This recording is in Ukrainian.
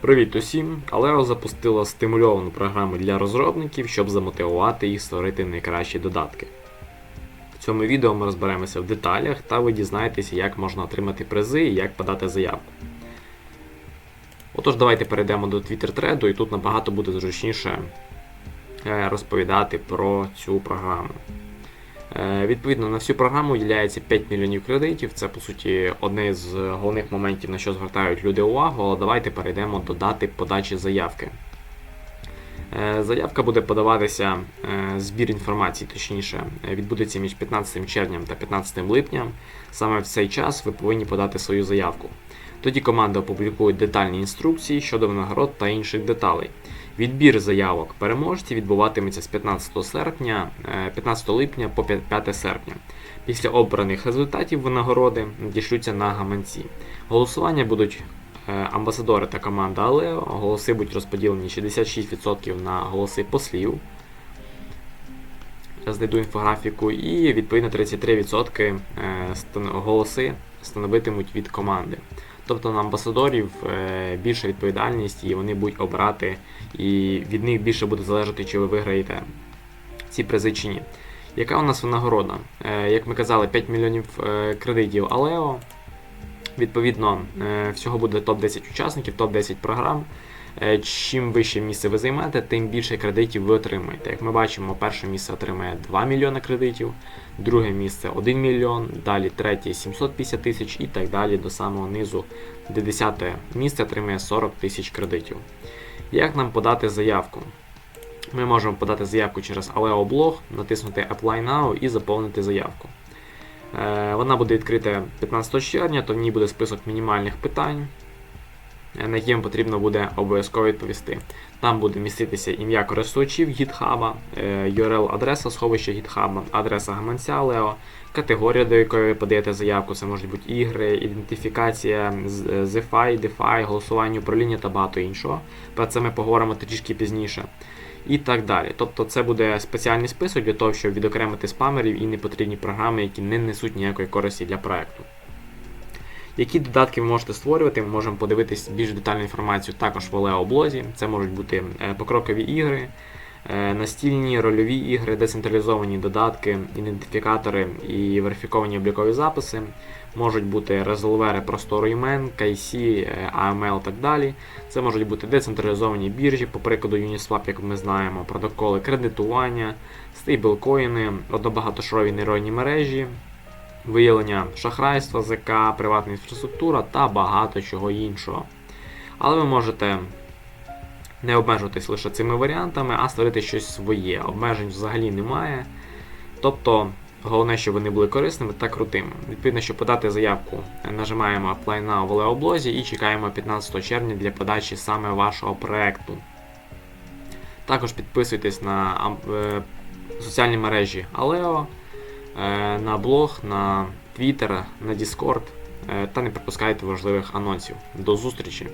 Привіт усім! Aleo запустила стимульовану програму для розробників, щоб замотивувати їх створити найкращі додатки. В цьому відео ми розберемося в деталях та ви дізнаєтеся, як можна отримати призи і як подати заявку. Отож, давайте перейдемо до Twitter треду, і тут набагато буде зручніше е, розповідати про цю програму. Е, Відповідно, на всю програму виділяється 5 мільйонів кредитів. Це по суті одне з головних моментів, на що звертають люди увагу, але давайте перейдемо до дати подачі заявки. Е, Заявка буде подаватися, е, збір інформації, точніше, відбудеться між 15 червнем та 15 липням. Саме в цей час ви повинні подати свою заявку. Тоді команда опублікує детальні інструкції щодо винагород та інших деталей. Відбір заявок переможців відбуватиметься з 15 серпня, е, 15 липня по 5 серпня. Після обраних результатів винагороди надішлються на гаманці. Голосування будуть е, амбасадори та команда Алео. Голоси будуть розподілені 66% на голоси послів. Знайду інфографіку, і відповідно 33% е, голоси становитимуть від команди. Тобто на амбасадорів е, більша відповідальність, і вони будуть обрати, і від них більше буде залежати, чи ви виграєте ці призи чи ні. Яка у нас винагорода? Е, Як ми казали, 5 мільйонів е, кредитів Алео. Відповідно, всього буде топ-10 учасників, топ-10 програм. Е, Чим вище місце ви займете, тим більше кредитів ви отримаєте. Як ми бачимо, перше місце отримає 2 мільйони кредитів, друге місце 1 мільйон, далі третє 750 тисяч і так далі до самого низу, де 10 місце отримає 40 тисяч кредитів. Як нам подати заявку? Ми можемо подати заявку через Aleo Blog, натиснути Apply Now і заповнити заявку. Е, Вона буде відкрита 15 червня, то в ній буде список мінімальних питань, на які потрібно буде обов'язково відповісти. Там буде міститися ім'я користувачів GitHub, е, URL-адреса сховища GitHub, адреса гаманця Leo, категорія, до якої ви подаєте заявку, це можуть бути ігри, ідентифікація, е, ZFI, DeFi, голосування управління та багато іншого. Про це ми поговоримо трішки пізніше. І так далі. Тобто це буде спеціальний список для того, щоб відокремити спамерів і непотрібні програми, які не несуть ніякої користі для проекту. Які додатки ви можете створювати, ми можемо подивитись більш детальну інформацію також в Олео блозі. Це можуть бути е, покрокові ігри, е, настільні рольові ігри, децентралізовані додатки, ідентифікатори і верифіковані облікові записи. Можуть бути резолвери простору імен, KC, е, AML і так далі. Це можуть бути децентралізовані біржі, по прикладу Uniswap, як ми знаємо, протоколи кредитування, стейблкоїни, однобагатошарові нейронні мережі, виявлення шахрайства, ЗК, приватна інфраструктура та багато чого іншого. Але ви можете не обмежуватись лише цими варіантами, а створити щось своє. Обмежень взагалі немає. Тобто, головне, щоб вони були корисними та крутими. Відповідно, щоб подати заявку, нажимаємо Apply Now в Леоблозі і чекаємо 15 червня для подачі саме вашого проекту. Також підписуйтесь на е, соціальні мережі е, на блог, на Twitter, на Discord е, та не пропускайте важливих анонсів. До зустрічі!